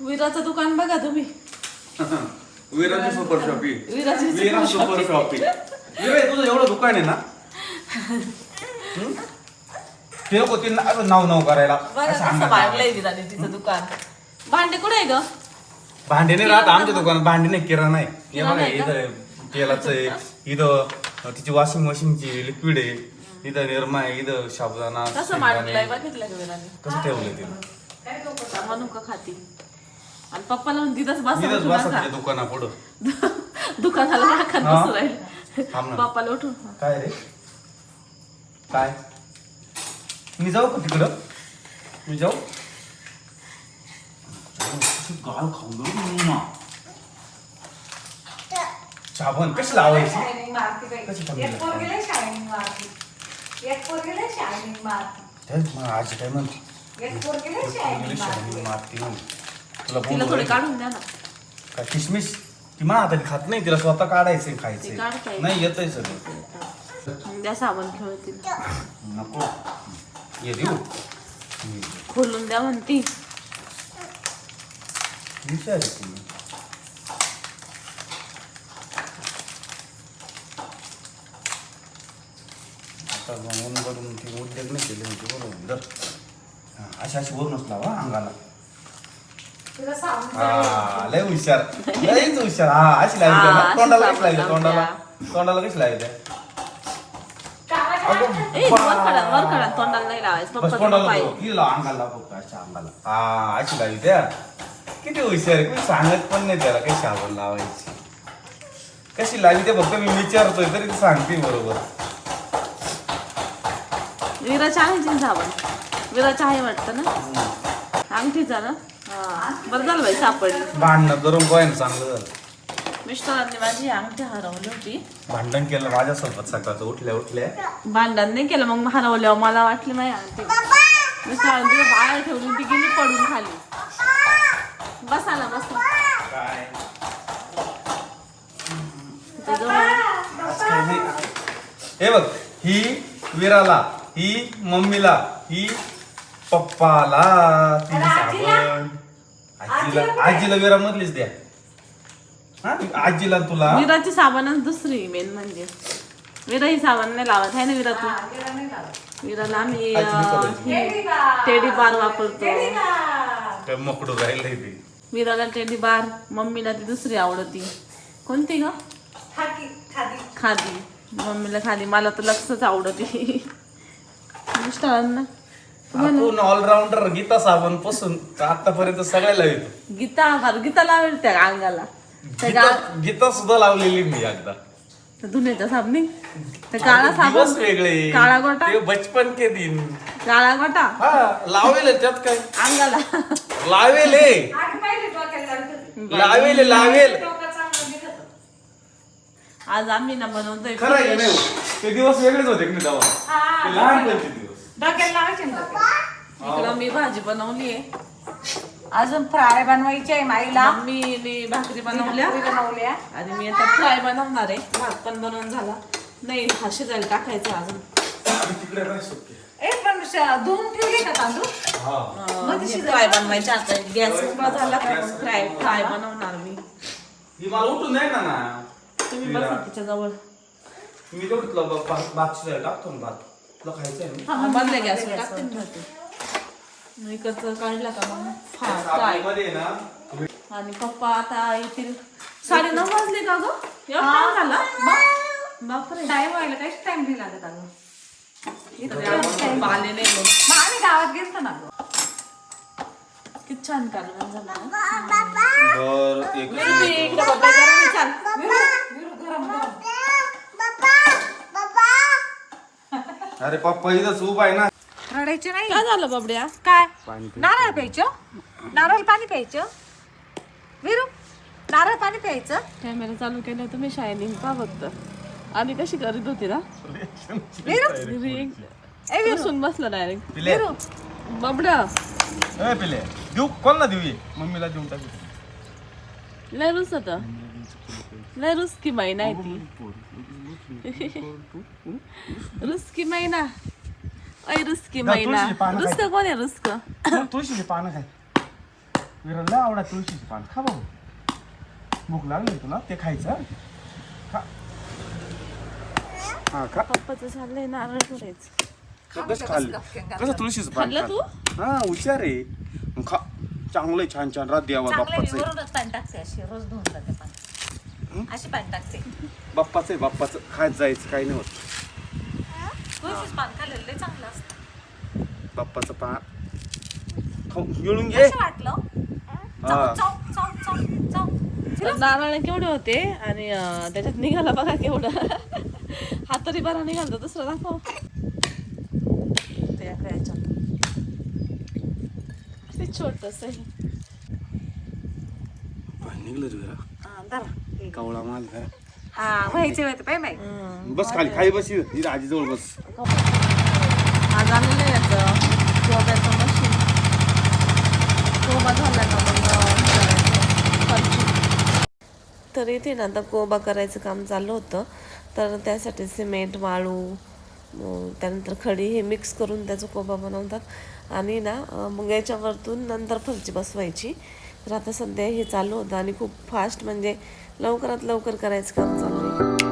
विराचं दुकान बघा तुम्ही. विराची सुपर शॉपी विराची विरा सुपर शॉपी विरा तुझं एवढं दुकान आहे ना? ते ते ना- असं नाव नाव करायला. बघा असं कसं अंगात बांधलंय विराने तिचं दुकान? भांडे कुठे आहे ग? भांडे नाही राहत आमच्या दुकानात. भांडे नाही किराणा आहे. हे किराणा बघा आहे का? इथं तेलाचं आहे इथं तिची वॉशिंग मशीनची लिक्विड आहे इथं निर्मा आहे इथं साबुदाणा कसं शेंगदाणे. मांडलंय बघितलं का विराने? कसं ठेवलंय का खाती? आणि पप्पाला म्हणून तिथंच बसा इथंच उठू बसा. तिच्या दुकाना पुढं दुकानाला राखत हा. बसू राहील थांब ना. पप्पाला उठून काय रे काय मी जाऊ का तिकडं मी जाऊ गाळ खाऊन. साबण कशी लावायची शायनिंग मारती बाई. कशी कमी एक लागते? पोरगीला शायनिंग मारती. एक पोरगीला शायनिंग मारती. तेच मग आजी काय म्हणते एक पोरगीला इंग्लिश शायनिंग आणि मारती. मारती म्हणे. तुला तिला थोडी. काढून द्या ना. काय किशमिश? ती मा हाताने खात नाही तिला स्वतः काढायचंय ते खायचंय. येईल. नाही येतंय सगळं. द्या साबण खेळतील नको. ये देऊ. खोलून द्या म्हणती. विचार तुम्ही आता म्हणून करून ती उद्योग नाही केले म्हणजे बरोबर. जर अशी अशी वरूनच लावा अंगाला. हा लय हुशार. लयच हुशार. हा अशी हा, अशी तोंडाला कशी लावली लावली तोंडाला. तोंडाला कशी लावली कामाच्या अगं, ए वर काढा वर काढा. तोंडाला नाही लावायचं. बस पप्पा तोंडाला पाय तो. ही लाव अंगाला फक्त अशा अंगाला. हा अशी लावली त्या किती हुशार आहे. कोणी सांगत पण नाही त्याला. काही साबण लावायची? कशी लावली ते फक्त मी विचारतोय तरी ती सांगते बरोबर. विराच्या आहे साबण विराच्या आहे वाटतं ना? अंगठीचा ना? बरं झालं बाई सापडली. भांडणं करून ना चांगलं झालं. मिस्टरांनी माझी अंगठी हरवली होती. भांडण केलं माझ्यासोबत सकाळचं उठल्या उठल्या. भांडण नाही केलं मग हरवल्यावर मला वाटली माझी अंगठी मिस्टरांनी तिला बाहेर ठेवली ती गेली पडून खाली. बसा. ना बसा काय तिच्याजवळ आज काय नाही. हे बघ ही विराला ही मम्मीला ही पप्पाला तिने साबण. आजीला आजीला विरा मधलीच द्या. हा? आजीला तुला. विराची साबणच दुसरी मेन म्हणजे. विरा ही साबण नाही लावत आहे ना विरा तू? अंगाला नाही लावत. विराला आम्ही अं. ही टेडी बार. टेडी बार वापरतो. काय मकडू राहिलंय ते. विराला टेडी बार मम्मीला ती दुसरी आवडती. कोणती ग? खादी. खादी. मम्मीला खादी. मला तर लक्षच आवडती. मिस्टरांना आपण ऑलराऊंडर गीता साबणपासून आतापर्यंत सगळ्याला येतो? गीता गीता लावेल त्या अंगाला. त्या गा गीता गीता सुद्धा लावलेली मी एकदा. त्या धुण्याच्या साबणी. त्या काळा दिवस साबण. वेगळे. काळा गोटा. ते बचपन के दिन. काळा गोटा. हा लावेल त्यात काय? अंगाला. लावेल हे. लावेल लावेल. आज आम्ही ना बनवतोय खरं आहे का नाही ते दिवस वेगळेच होते की नाही तेव्हा? हा, ते लहानपणचे दिवस. डोक्याला लावायचे ना डोक्याला. इकडं मी भाजी बनवली आहे अजून फ्राय बनवायची आहे माईला. मम्मीने भाकरी बनवल्या. भाकरी बनवल्या. आणि मी आता फ्राय बनवणार आहे. भात पण बनवून झाला. नाही हा शिजायला टाकायचा अजून. तिकडे ए पण श- धुवून ठेवले का तांदूळ हा. फ्राय बनवायचे आता. गॅस झाला का? मग फ्राय फ्राय बनवणार मी. ही मला उठून नाही ना ना. तुम्ही बसा तिच्या जवळ. मी तेवढं तुला भात भात शिजायला टाकतो ना भात. तुला खायचं आहे ना मधल्या गॅसवर. टाकते ना भात. मग इकडचं काढला का मग? आहे ना आणि पप्पा आता येतील. साडे नऊ वाजले का ग एवढा time झाला. बापरे. टाइम व्हायला काहीच टाइम नाही लागत अगं. आले नाही मग मग आम्ही गावात गेलतो ना गं. किती छान कालवण झालं. ना. बर एक मी बी इकडे बघायला जरा मी छान विरू, गरम गरम अरे पप्पा इथंच उभा आहे ना. रडायचे नाही. काय झालं बाबड्या? काय? पाणी पिऊ. नारळ प्यायचं? नारळ पाणी प्यायचं? विरू नारळ पाणी प्यायचं? कॅमेरा चालू केला तुम्ही शायनिंग पा फक्त आणि कशी करीत होती ना? विरू? बसून बसला डायरेक्ट पिले. बाबड्या. ए पिले. देऊ कोणाला देऊ मम्मीला देऊन टाकू. लय रुस लय रुसकी महिना आहे ती. रुसकी महिना ऐ रुसकी पानं रुसक कोण आहे रुसक? तुळशीची पानं काय विराला लय आवडा तुळशीचं पान. खा भाऊ भूक लागली तुला ते खायचं. हं? खा. हा खा. पप्पाचं चाललंय नारळ फोडायचं कसं खाल्लं कसं तुळशीचं पान खाल्लं तू? हा हुशार आहे. मग खा. चांगलं आहे, छान. छान रात द्यावा बाप्पाचं रोज धुवून जाते अशी पाणी टाकते बाप्पाचं आहे बाप्पाचं. खात जायचं काही नाही होत. तुळशीच पान खाल्लेलं लय चांगलं असतं. बाप्पाचं पान. खाऊ घे. वाटलं? हा. चौ चौ चौ चौ तर नारळ केवढे होते आणि अं, त्याच्यात निघाला बघा केवढं. हा तरी बरा निघाला तर दुसरा दाखव. ते छोटस निघलं तुझ्या कवळा माल हा. व्हायचे पाय बस खाली खाली बस इथं आजीजवळ बस. आज याचं मशीन झाला का मग. तर इथे ना आता कोबा करायचं काम चालू होतं. तर त्यासाठी सिमेंट वाळू त्यानंतर खडी हे मिक्स करून त्याचं कोबा बनवतात. आणि ना मग याच्यावरतून नंतर फरची बसवायची. तर आता सध्या हे चालू होतं आणि खूप फास्ट म्हणजे लवकरात लवकर करायचं काम चालू आहे.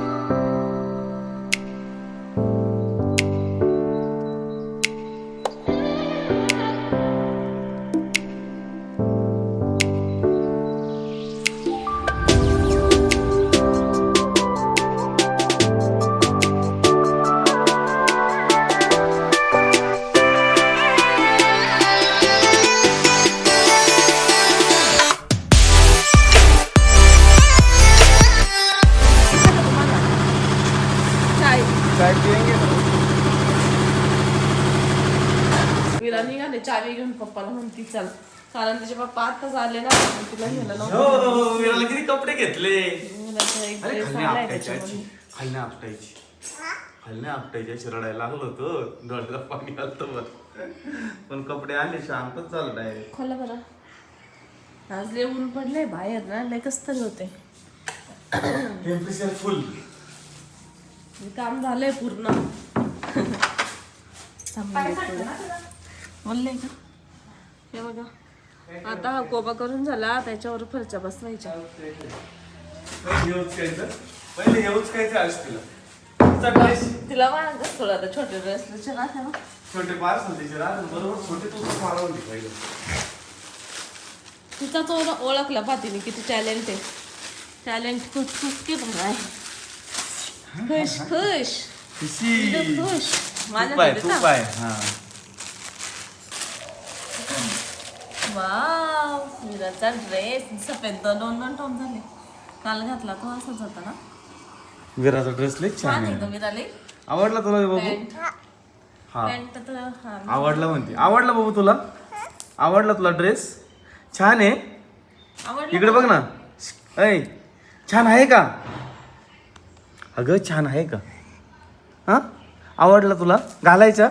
चावी घेऊन पप्पाला म्हणती चल. कारण तिचे पप्पा आताच आले ना मग तिला नव्हतं हो विराला किती कपडे घेतले? अरे खाल्ले आपटायची. आजी खाल्ले आपटायची. खाल्ले आपटायची अशी रडायला लागलो होतो. डोळ्याला पाणी आलं बर पण कपडे आले शांतच झालं डायरेक्ट खोला बरं. आज लय ऊन पडले बाहेर ना लय कस तरी होते टेम्परेचर फुल काम झालंय पूर्ण. बोलले का? हे बघा. आता हा कोबा करून झाला त्याच्यावर फरच्या बसवायच्या. तिला थोडं आता छोटे ड्रेस ना छोटे पार्सल तिचे राहत बरोबर छोटे तू तिचा ओळखला पातीने किती टॅलेंट आहे. टॅलेंट खूप खूप के बघा आहे. खुश खुश. खुश. माझ्या तूप आहे घरी तूप का? आहे हा वाव मीराचा ड्रेस सफेद दोन दोन टॉप झाले. काल घातला तो असाच होता ना? विराचा ड्रेस लय छान छान आहे. एकदम आवडला तुला बाबू? पॅन्ट हा. पॅन्ट तर हा आवडला म्हणते. आवडला बाबू तुला? आवडला तुला ड्रेस छान आहे. आवडलं इकडे बघ ना. ऐ छान आहे का? अगं छान आहे का? हा? आवडला तुला? घालायचा?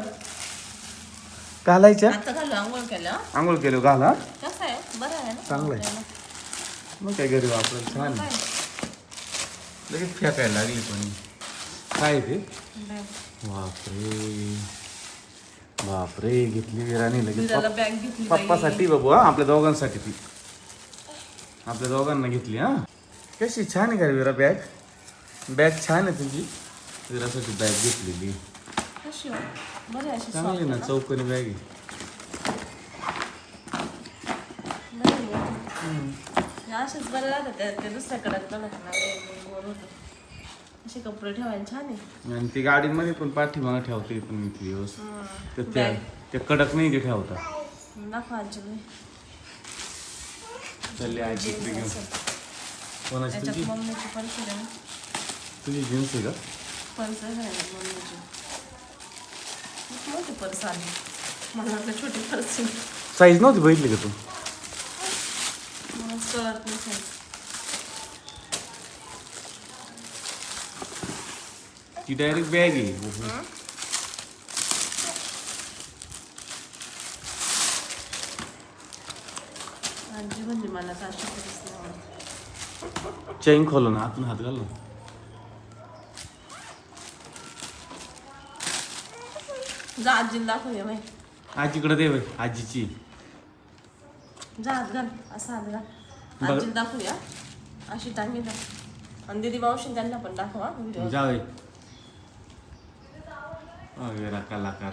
घालायच्या? आता घालू आंघोळ केलं. आंघोळ केलो घाला. कसं आहे? बरं आहे ना? चांगलं आहे. मग काय घरी वापरायला छान. आहे. लगेच फेकायला लागली पण. काय ते? बापरे. बापरे घेतली विराने लगेच. मीराला बॅग घेतली बाई. पप्पासाठी बाबू हा आपल्या दोघांसाठी ती. आपल्या दोघांना घेतली हा. कशी छान आहे का रे विरा बॅग बॅग छान आहे तुझी विरासाठी बॅग घेतलेली. कशी हो? बरं अशी चांगली ना चौकोनी बॅग. आहे. बरं राहतात ते दुसऱ्याकडे होतं. असे कपडे ठेवायला छान आहे. आणि ती गाडीमध्ये पण पाठीमागं ठेवते पण मी ती व्यवस्थित. तर त्या त्या कडक नाही ते ठेवता? दाखवा आजी बाई. चालली आजी इकडे घेऊन कोणाची तुझी? मम्मीची जीन्स आहे का? पर्स आहे मम्मीची. खूप मोठी पर्स आली. मला वाटलं छोटी पर्स आहे. साईज नव्हती बघितली का तू? मला कळत नसेल. ती डायरेक्ट बॅग आहे. आजी म्हणजे मला तर अशी. चैन खोलो ना आतून हात घाल जा आजीला दाखवूया बाई. आजीकडे दे बाई आजीची. जा आत घाल असं आत घाल. बघ. आजीला दाखवूया अशी टांगी ना आणि दिदी मावशी त्यांना पण दाखवा व्हिडिओ वेरा कलाकार.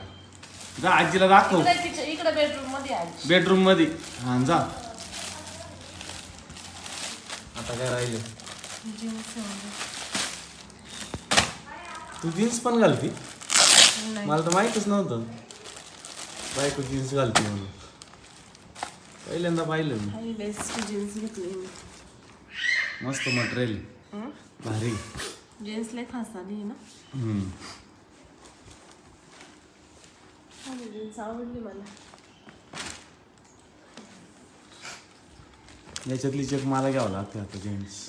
जा आजीला दाखव. इकडे किचन इकडे बेडरूममध्ये आहे आजी. बेडरूममध्ये. हा जा. आता काय राहिले? जीन्स. तू जीन्स पण घालती. मला तर माहितच नव्हतं. बायको जीन्स घालते म्हणून. पहिल्यांदा पाहिलं मी. बेस्ट जीन्स घेतली मी. मस्त मटेरियल. हं? भारी. जीन्स लय खास आली ना. हम्म. जीन्स आवडली मला. याच्यातली चेक मला घ्यावं लागते आता जीन्स.